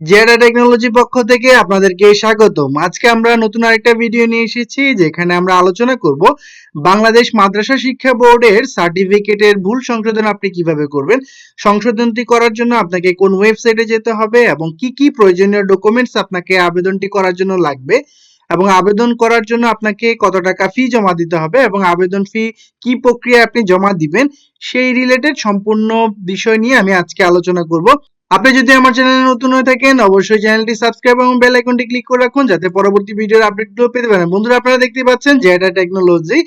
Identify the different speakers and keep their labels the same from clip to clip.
Speaker 1: জেডা technology পক্ষ থেকে আপনাদেরকে স্বাগতম। আজকে আমরা নতুন আরেকটা ভিডিও নিয়ে এসেছি, যেখানে আমরা আলোচনা করব বাংলাদেশ মাদ্রাসা শিক্ষা বোর্ডের সার্টিফিকেটের ভুল সংশোধন আপনি কীভাবে করবেন, সংশোধনটি করার জন্য আপনাকে কোন ওয়েবসাইটে যেতে হবে, এবং কি কি প্রয়োজনীয় ডকুমেন্টস আপনাকে আবেদনটি করার জন্য লাগবে, এবং আবেদন করার জন্য আপনাকে কত টাকা ফি জমা দিতে হবে, এবং আবেদন ফি কি প্রক্রিয়ায় আপনি জমা দিবেন, সেই রিলেটেড সম্পূর্ণ বিষয় নিয়ে আমি আজকে আলোচনা করব। আপনি যদি আমার চ্যানেলে নতুন হয়ে থাকেন, অবশ্যই চ্যানেলটি সাবস্ক্রাইব এবং বেল আইকনটি ক্লিক করে রাখুন যাতে পরবর্তী ভিডিওর আপডেটগুলো পেতে পারেন। বন্ধুরা, আপনারা দেখতে পাচ্ছেন জেডা টেকনোলজি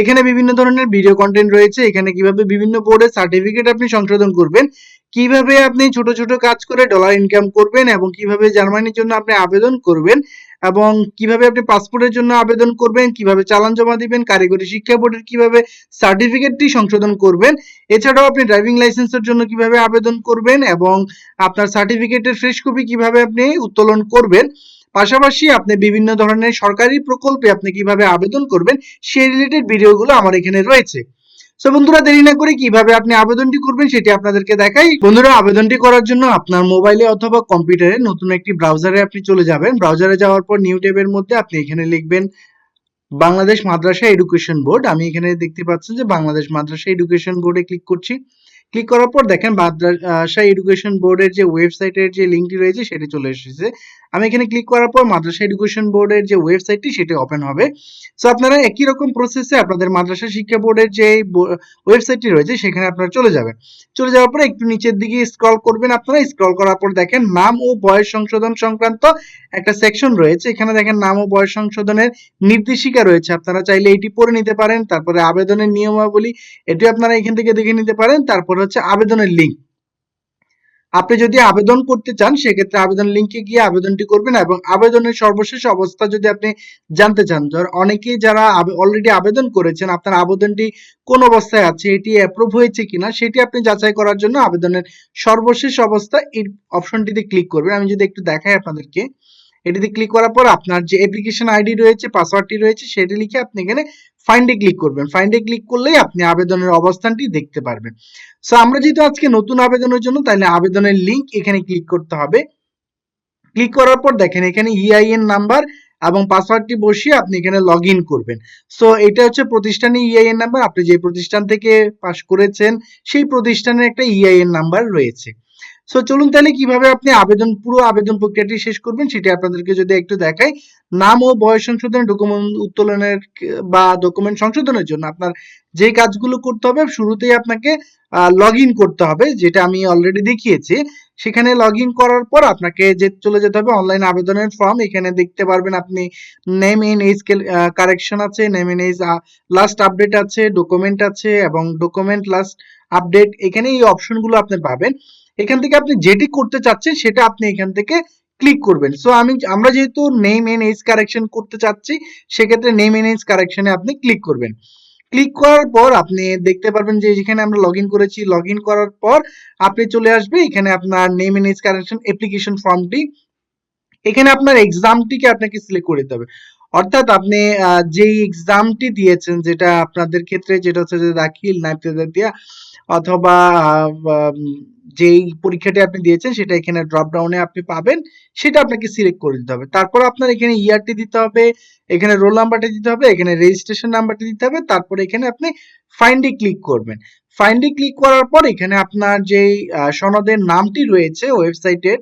Speaker 1: এখানে বিভিন্ন ধরনের ভিডিও কন্টেন্ট রয়েছে। এখানে কীভাবে বিভিন্ন বোর্ডের সার্টিফিকেট আপনি সংশোধন করবেন, কীভাবে আপনি ছোট ছোট কাজ করে ডলার ইনকাম করবেন এবং কীভাবে জার্মানির জন্য আপনি আবেদন করবেন এবং কীভাবে আপনি পাসপোর্টের জন্য আবেদন করবেন, কীভাবে চালান জমা দিবেন, কারিগরি শিক্ষা বোর্ডের কীভাবে সার্টিফিকেটটি সংশোধন করবেন, এছাড়াও আপনি ড্রাইভিং লাইসেন্সের জন্য কীভাবে আবেদন করবেন এবং আপনার সার্টিফিকেটের ফ্রেশ কপি কীভাবে আপনি উত্তোলন করবেন, পাশাপাশি আপনি বিভিন্ন ধরনের সরকারি প্রকল্পে আপনি কীভাবে আবেদন করবেন, সেই রিলেটেড ভিডিওগুলো আমার এখানে রয়েছে। সো বন্ধুরা, দেরি না করে কীভাবে আপনি আবেদনটি করবেন সেটি আপনাদেরকে দেখাই। বন্ধুরা, আবেদনটি করার জন্য আপনার মোবাইলে অথবা কম্পিউটারে নতুন একটি ব্রাউজারে আপনি চলে যাবেন। ব্রাউজারে যাওয়ার পর নিউ ট্যাবের মধ্যে আপনি এখানে লিখবেন, বাংলাদেশ মাদ্রাসা এডুকেশন বোর্ড। আমি এখানে দেখতে পাচ্ছি যে বাংলাদেশ মাদ্রাসা এডুকেশন বোর্ডে ক্লিক করছি। ক্লিক করার পর দেখেন, মাদ্রাসা এডুকেশন বোর্ডের যে ওয়েবসাইটের যে লিঙ্কটি রয়েছে, সেটি চলে এসেছে। আমি এখানে ক্লিক করার পর মাদ্রাসা এডুকেশন বোর্ডের যে ওয়েবসাইটটি সেটি ওপেন হবে। সো আপনারা একই রকম প্রসেসে আপনাদের মাদ্রাসা শিক্ষা বোর্ডের যে ওয়েবসাইটটি রয়েছে, সেখানে আপনারা চলে যাবেন। চলে যাওয়ার পরে একটু নিচের দিকে স্ক্রল করবেন আপনারা। স্ক্রল করার পর দেখেন নাম ও বয়স সংশোধন সংক্রান্ত একটা সেকশন রয়েছে। এখানে দেখেন নাম ও বয়স সংশোধনের নির্দেশিকা রয়েছে। আপনারা চাইলে এটি পড়ে নিতে পারেন। তারপরে আবেদনের নিয়মাবলী এটি আপনারা এখান থেকে দেখে নিতে পারেন। তারপর হচ্ছে আবেদনের লিঙ্ক আপনি যদি আবেদন করতে চান, সেক্ষেত্রে আবেদন লিঙ্কে গিয়ে আবেদনটি করবেন এবং আবেদনের সর্বশেষ অবস্থা যদি আপনি জানতে চান, ধর অনেকেই যারা অলরেডি আবেদন করেছেন, আপনার আবেদনটি কোন অবস্থায় আছে, এটি অ্যাপ্রুভ হয়েছে কিনা, সেটি আপনি যাচাই করার জন্য আবেদনের সর্বশেষ অবস্থা এই অপশনটিতে ক্লিক করবেন। আমি যদি একটু দেখাই আপনাদেরকে, এটিতে ক্লিক করার পর আপনার যে অ্যাপ্লিকেশন আইডি রয়েছে পাসওয়ার্ডটি রয়েছে, সেটি লিখে আপনি এখানে ফাইন্ডে ক্লিক করবেন। ফাইন্ডে ক্লিক করলেই আপনি আবেদনের অবস্থানটি দেখতে পারবেন। সো আমরা যেহেতু আজকে নতুন আবেদনের জন্য, তাহলে আবেদনের লিংক এখানে ক্লিক করতে হবে। ক্লিক করার পর দেখেন, এখানে ইআইএন নাম্বার এবং পাসওয়ার্ডটি বসিয়ে আপনি এখানে লগ করবেন। সো এটা হচ্ছে প্রতিষ্ঠানের ইআইএন নাম্বার আপনি যে প্রতিষ্ঠান থেকে পাশ করেছেন, সেই প্রতিষ্ঠানের একটা ইআইএন নাম্বার রয়েছে। সো চলুন তাহলে কীভাবে আপনি আবেদন, পুরো আবেদন প্রক্রিয়াটি শেষ করবেন সেটা আপনাদেরকে যদি একটু দেখাই। নাম ও বয়স সংশোধন ডকুমেন্ট উত্তোলনের বা ডকুমেন্ট সংশোধনের জন্য আপনার যে কাজগুলো করতে হবে, শুরুতেই আপনাকে লগ ইন করতে হবে, যেটা আমি অলরেডি দেখিয়েছি। সেখানে লগ ইন করার পর আপনাকে যে, চলে যেতে হবে অনলাইন আবেদনের ফর্ম এখানে দেখতে পারবেন আপনি নেম ইন এজ কারেকশন আছে name in age last update আছে ডকুমেন্ট আছে এবং ডকুমেন্ট লাস্ট আপডেট এখানে এই অপশনগুলো আপনি পাবেন। এখান থেকে আপনি যেটি করতে চাচ্ছেন, সেটা আপনি এখান থেকে ক্লিক করবেন। সো আমি, আমরা যেহেতু নেম এন এজ কারেকশন করতে চাচ্ছি, সেক্ষেত্রে নেম এন এজ কারেকশনে আপনি ক্লিক করবেন। ক্লিক করার পর আপনি দেখতে পারবেন যে, যেখানে আমরা লগ করেছি লগ করার পর আপনি চলে আসবে। এখানে আপনার name and age correction application ফর্মটি এখানে আপনার এক্সামটিকে আপনাকে সিলেক্ট করে দিতে হবে। অর্থাৎ আপনি যেই এক্সামটি দিয়েছেন যেটা আপনাদের ক্ষেত্রে যেটা হচ্ছে দাখিল নাইফতেদার অথবা যেই পরীক্ষাটি আপনি দিয়েছেন সেটা এখানে ড্রপ ডাউনে আপনি পাবেন, সেটা আপনাকে সিলেক্ট করে দিতে হবে। তারপর আপনার এখানে ইয়ারটি দিতে হবে, এখানে রোল নাম্বারটি দিতে হবে, এখানে রেজিস্ট্রেশন নাম্বারটি দিতে হবে, তারপর এখানে আপনি ফাইন্ডে ক্লিক করবেন। ফাইন্ডে ক্লিক করার পর এখানে আপনার যেই সনদের নামটি রয়েছে ওয়েবসাইটের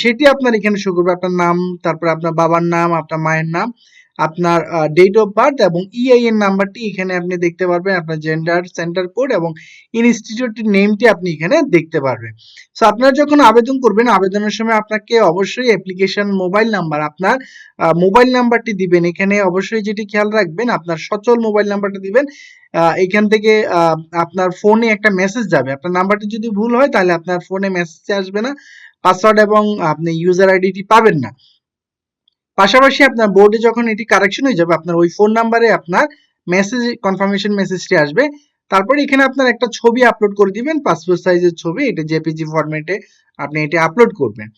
Speaker 1: সেটি আপনার এখানে শো করবে। আপনার নাম, তারপর আপনার বাবার নাম, আপনার মায়ের নাম আপনার ডেট অফ বার্থ এবং ইআইএন নাম্বারটি এখানে আপনি দেখতে পারবেন, আপনার জেন্ডার সেন্টার কোড এবং ইনস্টিটিউটের নেমটি আপনি এখানে দেখতে পারবেন। সো আপনারা যখন আবেদন করবেন, আবেদনের সময় আপনাকে অবশ্যই অ্যাপ্লিকেশন মোবাইল নাম্বার আপনার মোবাইল নাম্বারটি দিবেন। এখানে অবশ্যই যেটি খেয়াল রাখবেন, আপনার সচল মোবাইল নাম্বারটা দিবেন। এখান থেকে আপনার ফোনে একটা মেসেজ যাবে। আপনার নাম্বারটি যদি ভুল হয়, তাহলে আপনার ফোনে মেসেজ আসবে না। পাসওয়ার্ড এবং আপনি ইউজার আইডিটি পাবেন না। পাশাপাশি আপনার বোর্ডে যখন এটি কারেকশন হয়ে যাবে, আপনার ওই ফোন নাম্বারে আপনার মেসেজ কনফার্মেশন মেসেজটি আসবে। তারপরে এখানে আপনার একটা ছবি আপলোড করে দিবেন পাসপোর্ট সাইজের ছবি, এটা জেপিজি ফরম্যাটে আপনি এটি আপলোড করবেন।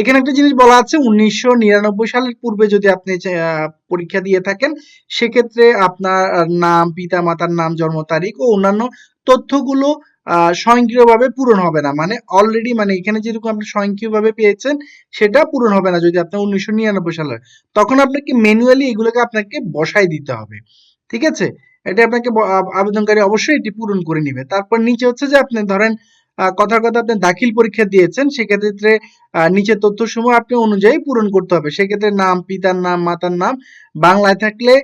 Speaker 1: এখানে একটা জিনিস বলা আছে, উনিশশো নিরানব্বই সালের পূর্বে যদি আপনি পরীক্ষা দিয়ে থাকেন, সেক্ষেত্রে আপনার নাম পিতা মাতার নাম, জন্ম তারিখ ও অন্যান্য তথ্যগুলো স্বয়ংক্রিয়ভাবে পূরণ হবে না। মানে অলরেডি মানে এখানে যেরকম আপনি স্বয়ংক্রিয়ভাবে পেয়েছেন, সেটা পূরণ হবে না যদি আপনার উনিশশো নিরানব্বই সালে হয়। তখন আপনাকে ম্যানুয়ালি এগুলোকে আপনাকে বসাই দিতে হবে। ঠিক আছে? এটা আপনাকে আবেদনকারী অবশ্যই এটি পূরণ করে নিবে। তারপর নিচে হচ্ছে যে আপনি ধরেন কথার কথা আপনি দাখিল পরীক্ষা দিয়েছেন, সেক্ষেত্রে নিচে তথ্যসমূহ আপনি অনুযায়ী পূরণ করতে হবে। সেক্ষেত্রে নাম, পিতার নাম, মাতার নাম বাংলায় থাকলে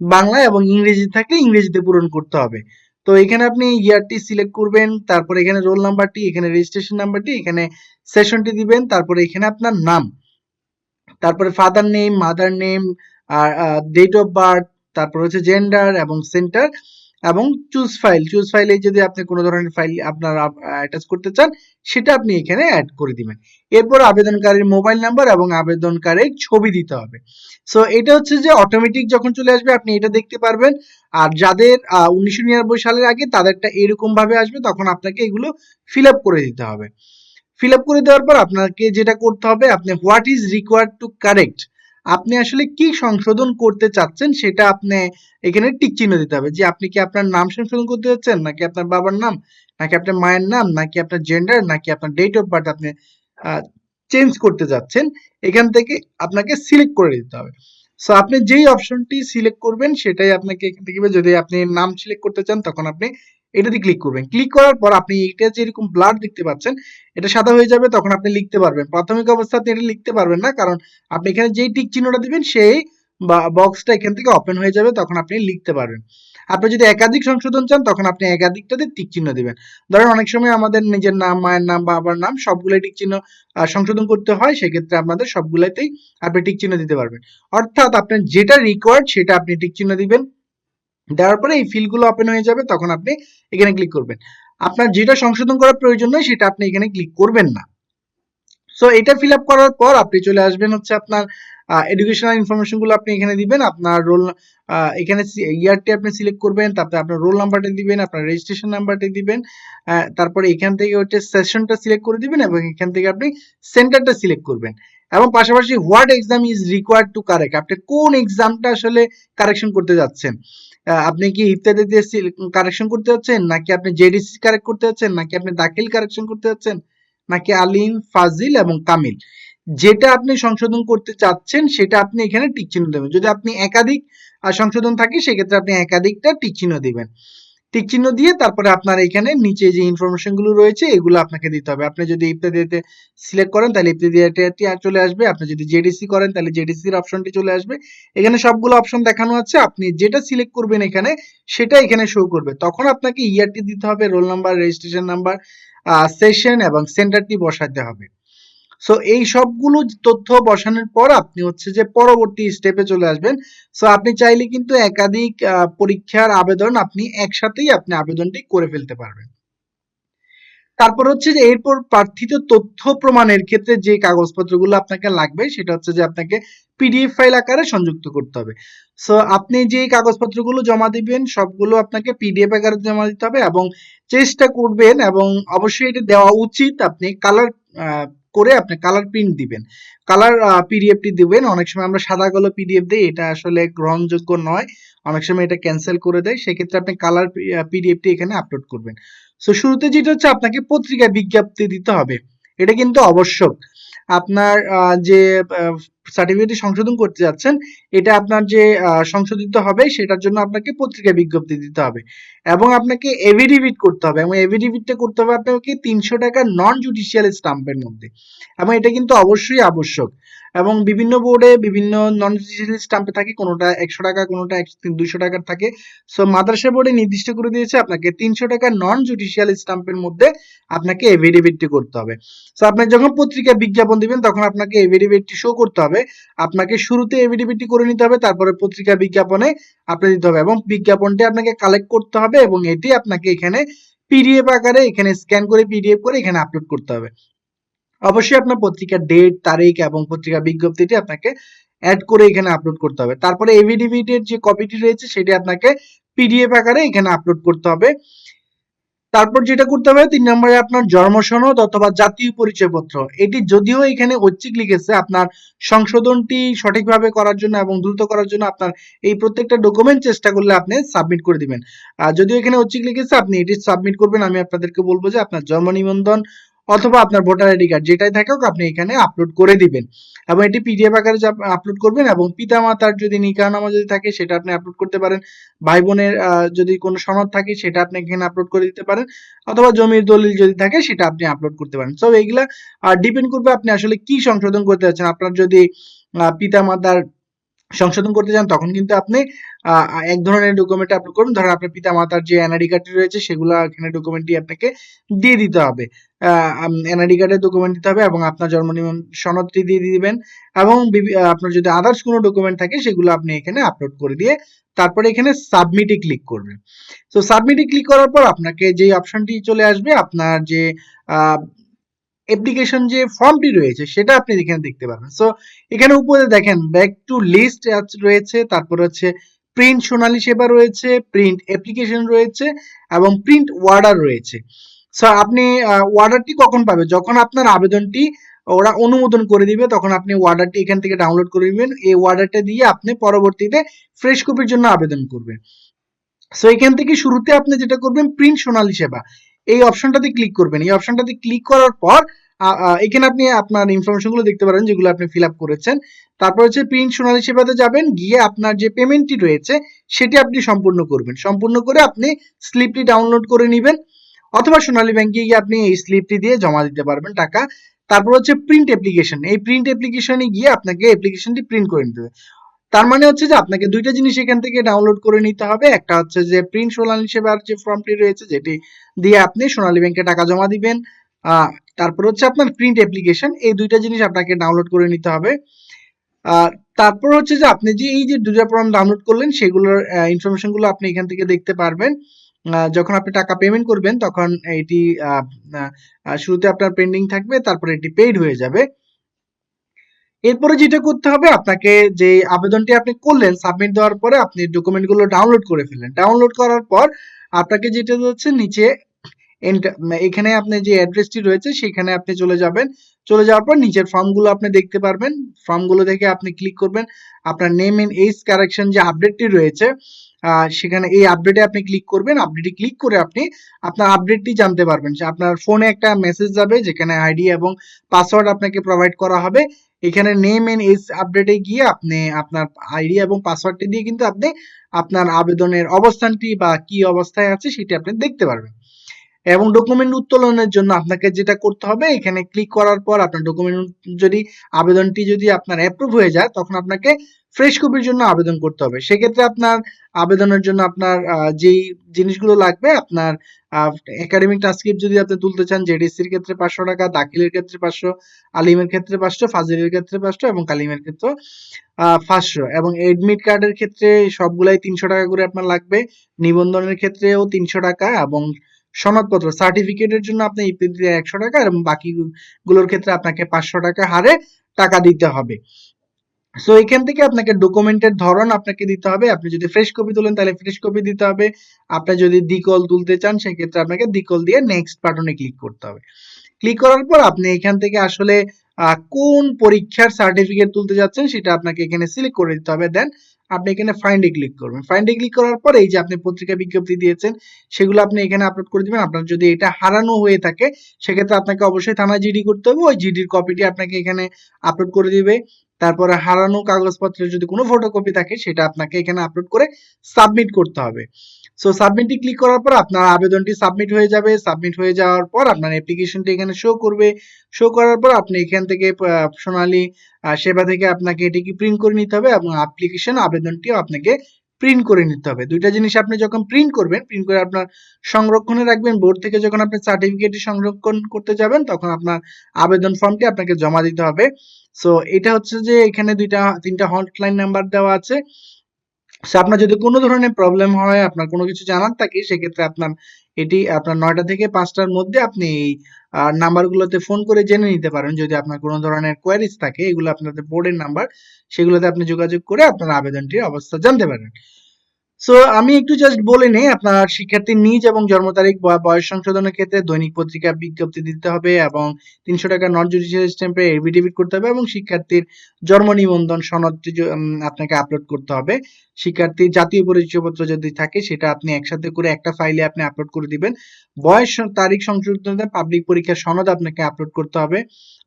Speaker 1: বাংলা এবং ইংরেজি থাকলে ইংরেজিতে পূরণ করতে হবে। তো এখানে আপনি ইয়ারটি সিলেক্ট করবেন, তারপর এখানে রোল নাম্বারটি এখানে রেজিস্ট্রেশন নাম্বারটি এখানে সেশনটি দিবেন, তারপরে এখানে আপনার নাম, তারপরে ফাদার নেম মাদার নেম আর ডেট অফ বার্থ তারপর হচ্ছে জেন্ডার এবং সেন্টার এবং চুজ ফাইল চুজ ফাইলে যদি আপনি কোনো ধরনের ফাইল আপনার অ্যাটাচ করতে চান, সেটা আপনি এখানে অ্যাড করে দিবেন। এরপর আবেদনকারীর মোবাইল নাম্বার এবং আবেদনকারীর ছবি দিতে হবে। সো এটা হচ্ছে যে অটোমেটিক যখন চলে আসবে, আপনি এটা দেখতে পারবেন। আর যাদের উনিশশো নিরানব্বই সালের আগে তাদেরটা এরকম ভাবে আসবে, তখন আপনাকে এগুলো ফিল আপ করে দিতে হবে। ফিল আপ করে দেওয়ার পর আপনাকে যেটা করতে হবে, আপনি what is required to correct আপনি আসলে কি সংশোধন করতে চাচ্ছেন সেটা আপনি এখানে টিক চিহ্ন দিতে হবে। যে আপনি কি আপনার নাম সংশোধন করতে চাচ্ছেন? নাকি আপনার বাবার নাম? নাকি আপনার মায়ের নাম? নাকি আপনার জেন্ডার নাকি আপনার ডেট অফ বার্থ আপনি চেঞ্জ করতে যাচ্ছেন এখান থেকে আপনাকে সিলেক্ট করে দিতে হবে। সো আপনি যেই অপশনটি সিলেক্ট করবেন সেটাই আপনাকে এখান থেকে, যদি আপনি নাম সিলেক্ট করতে চান, তখন আপনি এটাতে ক্লিক করবেন। ক্লিক করার পর আপনি এটা যেরকম ব্লাড দেখতে পাচ্ছেন, এটা সাদা হয়ে যাবে, তখন আপনি লিখতে পারবেন। প্রাথমিক অবস্থাতে এটা লিখতে পারবেন না, কারণ আপনি এখানে যেই টিক চিহ্নটা দিবেন, সেই বক্সটা এখান থেকে ওপেন হয়ে যাবে, তখন আপনি লিখতে পারবেন। আপনি যদি একাধিক সংশোধন চান, তখন আপনি একাধিকটাতে টিক চিহ্ন দিবেন। ধরেন অনেক সময় আমাদের নিজের নাম, মায়ের নাম বাবার নাম সবগুলোই টিক চিহ্ন সংশোধন করতে হয়, সেক্ষেত্রে আপনাদের সবগুলাতেই আপনি টিক চিহ্ন দিতে পারবেন। অর্থাৎ আপনার যেটা রিকোয়ার্ড সেটা আপনি টিক চিহ্ন দিবেন। দেওয়ার পরে এই ফিলগুলো ওপেন হয়ে যাবে, তখন আপনি এখানে ক্লিক করবেন। আপনার যেটা সংশোধন করার প্রয়োজন নয়, সেটা আপনি এখানে ক্লিক করবেন না। সো এটা ফিল আপ করার পর আপনি চলে আসবেন হচ্ছে আপনার এডুকেশনাল ইনফরমেশনগুলো আপনি এখানে দিবেন। আপনার রোল এখানে ইয়ারটি আপনি সিলেক্ট করবেন, তারপরে আপনার রোল নাম্বারটা দিবেন, আপনার রেজিস্ট্রেশন নাম্বারটা দিবেন তারপরে এখান থেকে হচ্ছে সেশনটা সিলেক্ট করে দিবেন এবং এখান থেকে আপনি সেন্টারটা সিলেক্ট করবেন। এবং পাশাপাশি what exam is required to correct আপনি কোন এক্সামটা আসলে কারেকশন করতে যাচ্ছেন? আপনি কি ইত্যাদিতে কারেকশন করতে যাচ্ছেন? নাকি আপনি জেডিসি কারেক্ট করতে যাচ্ছেন? নাকি আপনি দাখিল কারেকশন করতে যাচ্ছেন? নাকি আলিম, ফাজিল এবং কামিল? যেটা আপনি সংশোধন করতে চাচ্ছেন, সেটা আপনি এখানে টিক চিহ্ন দেবেন। যদি আপনি একাধিক সংশোধন থাকে, সেক্ষেত্রে আপনি একাধিকটা টিক চিহ্ন দিবেন। টিক চিহ্ন দিয়ে তারপরে আপনার এখানে নিচে যে ইনফরমেশনগুলো রয়েছে, এগুলো আপনাকে দিতে হবে। আপনি যদি ইত্যাদিতে সিলেক্ট করেন, তাহলে ইত্যাদি চলে আসবে। আপনি যদি জেডিসি করেন, তাহলে জেডিসি এর অপশনটি চলে আসবে। এখানে সবগুলো অপশন দেখানো আছে। আপনি যেটা সিলেক্ট করবেন এখানে, সেটা এখানে শো করবে। তখন আপনাকে ইয়ারটি দিতে হবে roll number registration number session এবং সেন্টারটি বসাতে হবে। সো এই সবগুলো তথ্য বসানোর পর আপনি হচ্ছে যে পরবর্তী স্টেপে চলে আসবেন। সো আপনি চাইলে কিন্তু একাধিক পরীক্ষার আবেদন আপনি একসাথেই আপনি আবেদনটি করে ফেলতে পারবেন। তারপর হচ্ছে যে এরপর প্রার্থিত তথ্য প্রমাণের ক্ষেত্রে যে কাগজপত্রগুলো আপনাকে লাগবে, সেটা হচ্ছে যে আপনাকে পিডিএফ ফাইল আকারে সংযুক্ত করতে হবে। সো আপনি যে কাগজপত্রগুলো জমা দিবেন, সবগুলো আপনাকে পিডিএফ আকারে জমা দিতে হবে এবং চেষ্টা করবেন এবং অবশ্যই এটা দেওয়া উচিত। আপনি কালার করে আপনি কালার প্রিন্ট দিবেন। কালার পিডিএফটি দিবেন। অনেক সময় আমরা সাদা কালো পিডিএফ দিই, এটা আসলে গ্রহণযোগ্য নয়। অনেক সময় এটা ক্যান্সেল করে দেয়। সেক্ষেত্রে আপনি কালার পিডিএফটি এখানে আপলোড করবেন। সো শুরুতে যেটা হচ্ছে, আপনাকে পত্রিকা বিজ্ঞপ্তি দিতে হবে। এটা কিন্তু আবশ্যক। আপনার যে সার্টিফিকেটটি সংশোধন করতে যাচ্ছেন, এটা আপনার যে সংশোধিত হবে, সেটার জন্য আপনাকে পত্রিকা বিজ্ঞপ্তি দিতে হবে। এবং আপনাকে এভিডিভিট করতে হবে। এবং এভিডিভিটটা করতে হবে আপনাকে তিনশো টাকা নন জুডিশিয়াল স্টাম্পের মধ্যে। এবং এটা কিন্তু অবশ্যই আবশ্যক। এবং বিভিন্ন বোর্ডে বিভিন্ন নন জুডিশিয়াল স্টাম্পে থাকে, কোনোটা একশো টাকা, কোনোটা দুইশো টাকার থাকে। সো মাদ্রাসা বোর্ডে নির্দিষ্ট করে দিয়েছে আপনাকে তিনশো টাকা নন জুডিশিয়াল স্টাম্পের মধ্যে আপনাকে এভিডেভিটটি করতে হবে। সো আপনি যখন পত্রিকা বিজ্ঞাপন দিবেন, তখন আপনাকে এভিডেভিটটি শো করতে হবে। আপনাকে শুরুতে এভিডেভিটটি করে নিতে হবে, তারপরে পত্রিকা বিজ্ঞাপনে আপনি দিতে হবে এবং বিজ্ঞাপনটি আপনাকে কালেক্ট করতে হবে এবং এটি আপনাকে এখানে পিডিএফ আকারে, এখানে স্ক্যান করে পিডিএফ করে এখানে আপলোড করতে হবে। অবশ্যই আপনার পত্রিকার ডেট তারিখ এবং পত্রিকা বিজ্ঞপ্তিটি আপনাকে অ্যাড করে এখানে আপলোড করতে হবে। তারপরে এভিডিভিটের যে কপিটি রয়েছে, সেটি আপনাকে পিডিএফ আকারে এখানে আপলোড করতে হবে। তারপর যেটা করতে হবে, তিন নম্বরে আপনার জন্ম সনদ অথবা জাতীয় পরিচয়পত্র। এটি যদিও এখানে ঐচ্ছিক লিখেছে, আপনার সংশোধনটি সঠিকভাবে করার জন্য এবং দ্রুত করার জন্য আপনার এই প্রত্যেকটা ডকুমেন্ট চেষ্টা করলে আপনি সাবমিট করে দিবেন। আর যদিও এখানে ঐচ্ছিক লিখেছে, আপনি এটি সাবমিট করবেন, আমি আপনাদেরকে বলব যে আপনার জন্ম নিবন্ধন অথবা আপনার ভোটার আইডি কার্ড যেটাই থাকুক আপনি এখানে আপলোড করে দিবেন। এবং এটি পিডিএফ আকারে আপলোড করবেন এবং পিতা মাতার যদি নিকাহনামা যদি থাকে সেটা আপনি আপলোড করতে পারেন। ভাই বোনের যদি কোনো সনদ থাকে সেটা আপনি এখানে আপলোড করে দিতে পারেন। অথবা জমির দলিল যদি থাকে সেটা আপনি আপলোড করতে পারেন। সো এইগুলা ডিপেন্ড করবে আপনি আসলে কি সংশোধন করতে যাচ্ছেন। আপনার যদি পিতা মাতার সংশোধন করতে চান তখন কিন্তু আপনি এক ধরনের ডকুমেন্ট আপলোড করুন। ধরেন আপনার পিতা মাতার যে এনআইডি কার্ডটি রয়েছে সেগুলো এখানে ডকুমেন্টটি আপনাকে দিয়ে দিতে হবে। এনআইডি কার্ডের ডকুমেন্ট দিতে হবে এবং আপনার জন্ম সনদটি দিয়ে দিবেন এবং আপনার যদি আদার্স কোনো ডকুমেন্ট থাকে সেগুলো আপনি এখানে আপলোড করে দিয়ে তারপরে এখানে সাবমিটে ক্লিক করবেন। তো সাবমিটে ক্লিক করার পর আপনাকে যে অপশনটি চলে আসবে, আপনার যে অ্যাপ্লিকেশন যে ফর্মটি রয়েছে সেটা আপনি এখানে দেখতে পাবেন সো এখানে উপরে দেখেন ব্যাক টু লিস্ট রয়েছে, তারপর হচ্ছে প্রিন্ট সোনালী সেবা রয়েছে প্রিন্ট অ্যাপ্লিকেশন রয়েছে এবং প্রিন্ট ওয়ার্ডার রয়েছে। সো আপনি অর্ডারটি কখন পাবেন যখন আপনার আবেদনটি ওরা অনুমোদন করে দিবে, তখন আপনি ওয়ার্ডারটি এখান থেকে ডাউনলোড করে নেবেন। এই ওয়ার্ডারটা দিয়ে আপনি পরবর্তীতে ফ্রেশ কপির জন্য আবেদন করবেন। সো এখান থেকে শুরুতে আপনি যেটা করবেন প্রিন্ট সোনালী সেবা। এই অপশনটাতে ক্লিক করবেন। এই অপশনটাতে ক্লিক করার পর এখানে আপনি আপনার ইনফরমেশনগুলো দেখতে পারেন, যেগুলো আপনি ফিল আপ করেছেন। তারপর হচ্ছে প্রিন্ট সোনালী সেবাতে যাবেন, গিয়ে আপনার যে পেমেন্টটি রয়েছে, সেটি আপনি সম্পূর্ণ করবেন। সম্পূর্ণ করে আপনি স্লিপটি ডাউনলোড করে নেবেন। অথবা সোনালী ব্যাংকে গিয়ে আপনি এই স্লিপটি দিয়ে জমা দিতে পারবেন টাকা। তারপর হচ্ছে প্রিন্ট অ্যাপ্লিকেশন এই প্রিন্ট অ্যাপ্লিকেশনে গিয়ে আপনাকে অ্যাপ্লিকেশনটি প্রিন্ট করে নিতে হবে। তার মানে হচ্ছে যে আপনাকে দুইটা জিনিস এখান থেকে ডাউনলোড করে নিতে হবে। একটা হচ্ছে যে প্রিন্ট সোনালী সেবার যে ফর্মটি রয়েছে, যেটি দিয়ে আপনি সোনালী ব্যাংকে টাকা জমা দিবেন। তারপর হচ্ছে আপনার প্রিন্ট অ্যাপ্লিকেশন এই দুইটা জিনিস আপনাকে ডাউনলোড করে নিতে হবে। আর তারপর হচ্ছে যে আপনি যে এই যে দুটা ফর্ম ডাউনলোড করলেন, সেগুলোর ইনফরমেশনগুলো আপনি এখান থেকে দেখতে পারবেন। যখন আপনি টাকা পেমেন্ট করবেন, তখন এটি শুরুতে আপনার পেন্ডিং থাকবে, তারপর এটি পেইড হয়ে যাবে। এরপরে যেটা করতে হবে, আপনাকে যে আবেদনটি আপনি করলেন সাবমিট দেওয়ার পরে আপনি ডকুমেন্টগুলো ডাউনলোড করে ফেলেন ডাউনলোড করার পর আপনাকে যেটা হচ্ছে, নিচে এখানে আপনি যে অ্যাড্রেসটি রয়েছে, সেখানে আপনি চলে যাবেন। চলে যাওয়ার পর নিচের ফর্মগুলো আপনি দেখতে পারবেন। ফর্মগুলো দেখে আপনি ক্লিক করবেন। আপনার নেম এন্ড এইজ কারেকশন যে আপডেটটি রয়েছে সেখানে এই আপডেটে আপনি ক্লিক করবেন। আপডেটে ক্লিক করে আপনি আপনার আপডেটটি জানতে পারবেন। আপনার ফোনে একটা মেসেজ যাবে, যেখানে আইডি এবং পাসওয়ার্ড আপনাকে প্রোভাইড করা হবে। এখানে নেম এন্ড এজ আপডেটে গিয়ে আপনি আপনার আইডি এবং পাসওয়ার্ডটি দিয়ে কিন্তু আপনি আপনার আবেদনের অবস্থানটি বা কি অবস্থায় আছে সেটি আপনি দেখতে পারবেন। এবং ডকুমেন্ট উত্তোলনের জন্য আপনাকে যেটা করতে হবে, এখানে ক্লিক করার পর আপনার ডকুমেন্ট যদি আবেদনটি যদি আপনার অ্যাপ্রুভ হয়ে যায়, তখন আপনাকে ফ্রেশ কপির জন্য আবেদন করতে হবে। সেক্ষেত্রে আপনার আবেদনের জন্য আপনার যেই জিনিসগুলো লাগবে, আপনার একাডেমিক ট্রান্সক্রিপ্ট যদি আপনি তুলতে চান জেডিসির ক্ষেত্রে পাঁচশো টাকা, দাখিলের ক্ষেত্রে পাঁচশো, আলিমের ক্ষেত্রে পাঁচশো, ফাজিলের ক্ষেত্রে পাঁচশো এবং কালিমের ক্ষেত্রে পাঁচশো এবং এডমিট কার্ডের ক্ষেত্রে সবগুলাই তিনশো টাকা করে আপনার লাগবে। নিবন্ধনের ক্ষেত্রেও তিনশো টাকা এবং সনদপত্র সার্টিফিকেটের জন্য আপনি ইপিতে একশো টাকা এবং বাকি গুলোর ক্ষেত্রে আপনাকে পাঁচশো টাকা হারে টাকা দিতে হবে। সো এখান থেকে আপনাকে ডকুমেন্টের ধরন আপনাকে দিতে হবে। আপনি যদি ফ্রেশ কপি তোলেন, তাহলে ফ্রেশ কপি দিতে হবে। আপনি যদি দ্বিকল তুলতে চান, সেক্ষেত্রে আপনাকে দ্বিকল দিয়ে নেক্সট বাটনে ক্লিক করতে হবে। ক্লিক করার পর আপনি এখান থেকে আসলে কোন পরীক্ষার সার্টিফিকেট তুলতে যাচ্ছেন, সেটা আপনাকে এখানে সিলেক্ট করে দিতে হবে। দেন আপনি এখানে ফাইন্ডে ক্লিক করবেন। ফাইন্ডে ক্লিক করার পরে এই যে আপনি পত্রিকা বিজ্ঞপ্তি দিয়েছেন, সেগুলো আপনি এখানে আপলোড করে দিবেন। আপনার যদি এটা হারানো হয়ে থাকে, সেক্ষেত্রে আপনাকে অবশ্যই থানায় জিডি করতে হবে। ওই জিডির কপিটি আপনাকে এখানে আপলোড করে দিবে। তারপরে হারানো কাগজপত্রের যদি কোনো ফটোকপি থাকে, সেটা আপনাকে এখানে আপলোড করে সাবমিট করতে হবে। সো সাবমিটে ক্লিক করার পর আপনার আবেদনটি সাবমিট হয়ে যাবে। সাবমিট হয়ে যাওয়ার পর আপনার অ্যাপ্লিকেশনটি এখানে শো করবে। শো করার পর আপনি এখান থেকে সোনালী সেবা থেকে আপনাকে এটিকে প্রিন্ট করে নিতে হবে এবং অ্যাপ্লিকেশন আবেদনটিও আপনাকে প্রিন্ট করে নিতে হবে। দুইটা জিনিস আপনি যখন প্রিন্ট করবেন প্রিন্ট করে আপনার সংরক্ষণে রাখবেন। বোর্ড থেকে যখন আপনি সার্টিফিকেটটি সংরক্ষণ করতে যাবেন, তখন আপনার আবেদন ফর্মটি আপনাকে জমা দিতে হবে। সো এটা হচ্ছে যে এখানে দুইটা, তিনটা হটলাইন নাম্বার দেওয়া আছে। সো আপনার যদি কোনো ধরনের প্রবলেম হয়, আপনার কোনো কিছু জানার থাকে, সেক্ষেত্রে আপনার এটি, আপনার নয়টা থেকে পাঁচটার মধ্যে আপনি এই নাম্বারগুলোতে ফোন করে জেনে নিতে পারেন। যদি আপনার কোনো ধরনের কোয়ারিজ থাকে, এগুলো আপনাদের বোর্ডের নাম্বার সেগুলোতে আপনি যোগাযোগ করে আপনার আবেদনটির অবস্থা জানতে পারেন। সো আমি একটু জাস্ট বলে নিই, আপনার শিক্ষার্থীর নিজ এবং জন্ম তারিখ বা বয়স সংশোধনের ক্ষেত্রে দৈনিক পত্রিকা বিজ্ঞপ্তি দিতে হবে এবং তিনশো টাকা নন জুডিশিয়াল স্ট্যাম্পে এভিডেভিট করতে হবে এবং শিক্ষার্থীর জন্ম নিবন্ধন সনদটি আপনাকে আপলোড করতে হবে। শিক্ষার্থীর জাতীয় পরিচয়পত্র যদি থাকে, সেটা আপনি একসাথে করে একটা ফাইলে আপনি আপলোড করে দিবেন। বয়স তারিখ সংশোধন পাবলিক পরীক্ষার সনদ আপনাকে আপলোড করতে হবে,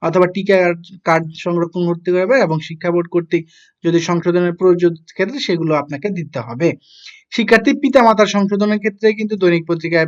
Speaker 1: অথবা টিকা কার্ড সংরক্ষণ করতে হবে এবং শিক্ষা বোর্ড কর্তৃক যদি সংশোধনের প্রয়োজন ক্ষেত্রে সেগুলো আপনাকে দিতে হবে। শিক্ষার্থীর পিতামাতার সংশোধনের ক্ষেত্রে কিন্তু দৈনিক পত্রিকায়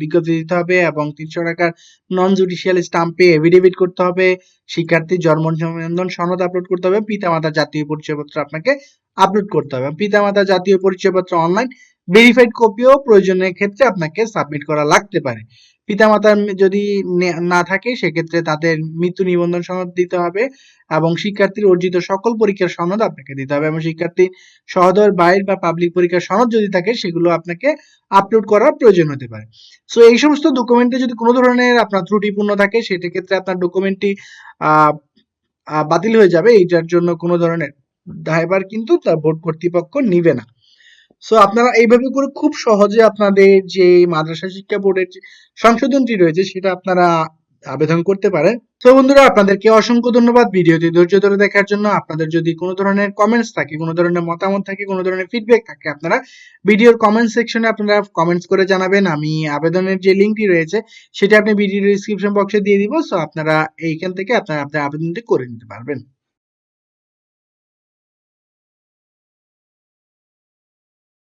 Speaker 1: বিজ্ঞপ্তি দিতে হবে এবং তিনশো টাকার নন জুডিশিয়াল স্টাম্পে এভিডেভিট করতে হবে। শিক্ষার্থীর জন্ম নিবন্ধন সনদ আপলোড করতে হবে পিতামাতার জাতীয় পরিচয়পত্র আপনাকে আপলোড করতে হবে। পিতা পিতামাতার জাতীয় পরিচয়পত্র অনলাইন ভেরিফাইড কপিও প্রয়োজনের ক্ষেত্রে আপনাকে সাবমিট করা লাগতে পারে। পিতামাতার যদি নে- থাকে, সেক্ষেত্রে তাদের মৃত্যু নিবন্ধন সনদ দিতে হবে এবং শিক্ষার্থীর অর্জিত সকল পরীক্ষার সনদ আপনাকে দিতে হবে এবং শিক্ষার্থী সহদর বাইর বা পাবলিক পরীক্ষার সনদ যদি থাকে, সেগুলো আপনাকে আপলোড করার প্রয়োজন হতে পারে। সো এই সমস্ত ডকুমেন্টে যদি কোনো ধরনের আপনার ত্রুটিপূর্ণ থাকে সেটা ক্ষেত্রে আপনার ডকুমেন্টটি বাতিল হয়ে যাবে। এইটার জন্য কোনো ধরনের দায়ভার কিন্তু তার বোর্ড কর্তৃপক্ষ নিবে না। সো আপনারা এইভাবে করে খুব সহজে আপনাদের যে মাদ্রাসা শিক্ষা বোর্ডের সংশোধনটি রয়েছে, সেটা আপনারা আবেদন করতে পারেন। তো বন্ধুরা, আপনাদেরকে অসংখ্য ধন্যবাদ। ভিডিওটি ধৈর্য ধরে দেখার জন্য আপনাদের যদি কোনো ধরনের কমেন্টস থাকে, কোনো ধরনের মতামত থাকে, কোনো ধরনের ফিডব্যাক থাকে, আপনারা ভিডিওর কমেন্ট সেকশনে আপনারা কমেন্টস করে জানাবেন। আমি আবেদনের যে লিঙ্কটি রয়েছে, সেটা আপনি ভিডিও ডিসক্রিপশন বক্সে দিয়ে দিব। সো আপনারা এইখান থেকে আপনারা আপনার আবেদনটি করে নিতে পারবেন।